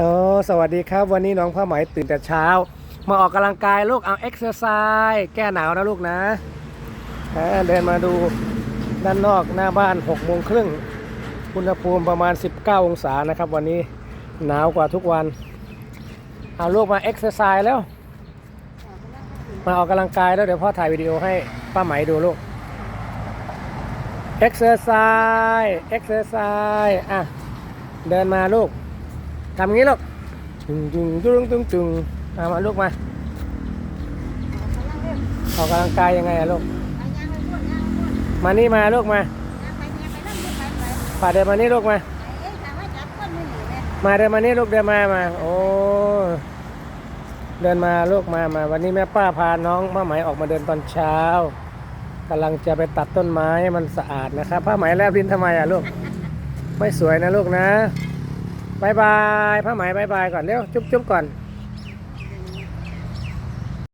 โอ้สวัสดีครับ วันนี้น้องผ้าไหมตื่นแต่เช้า มาออกกำลังกายลูกเอาเอ็กซ์เซอร์ไซส์แก้หนาวนะลูกนะเดินมาดูด้านนอกหน้าบ้าน6โมงครึ่งอุณหภูมิประมาณ 19 องศานะครับ วันนี้หนาวกว่าทุกวัน เอาลูกมาเอ็กซ์เซอร์ไซส์แล้ว มาออกกำลังกายแล้วเดี๋ยวพ่อถ่ายวิดีโอให้ป้าไหมดูลูกเอ็กซ์เซอร์ไซส์เอ็กซ์ไซส์อะเดินมาลูก ทำงี้ลูกตึงตึงตึงตึงตึงมามาลูกมาออกกำลังกายยังไงอะลูก มานี่มาลูกมาป่าเดินมานี่ลูกมา มาเดินมานี่ลูกเดินมามา โอ้เดินมาลูกมามา วันนี้แม่ป้าพาน้องผ้าไหมออกมาเดินตอนเช้ากำลังจะไปตัดต้นไม้ให้มันสะอาดนะครับผ้าไหมแลบลิ้นทำไมอะลูก ไม่สวยนะลูกนะ บายบายผ้าไหมบายบายก่อนเร็วจุ๊บจุ๊บก่อน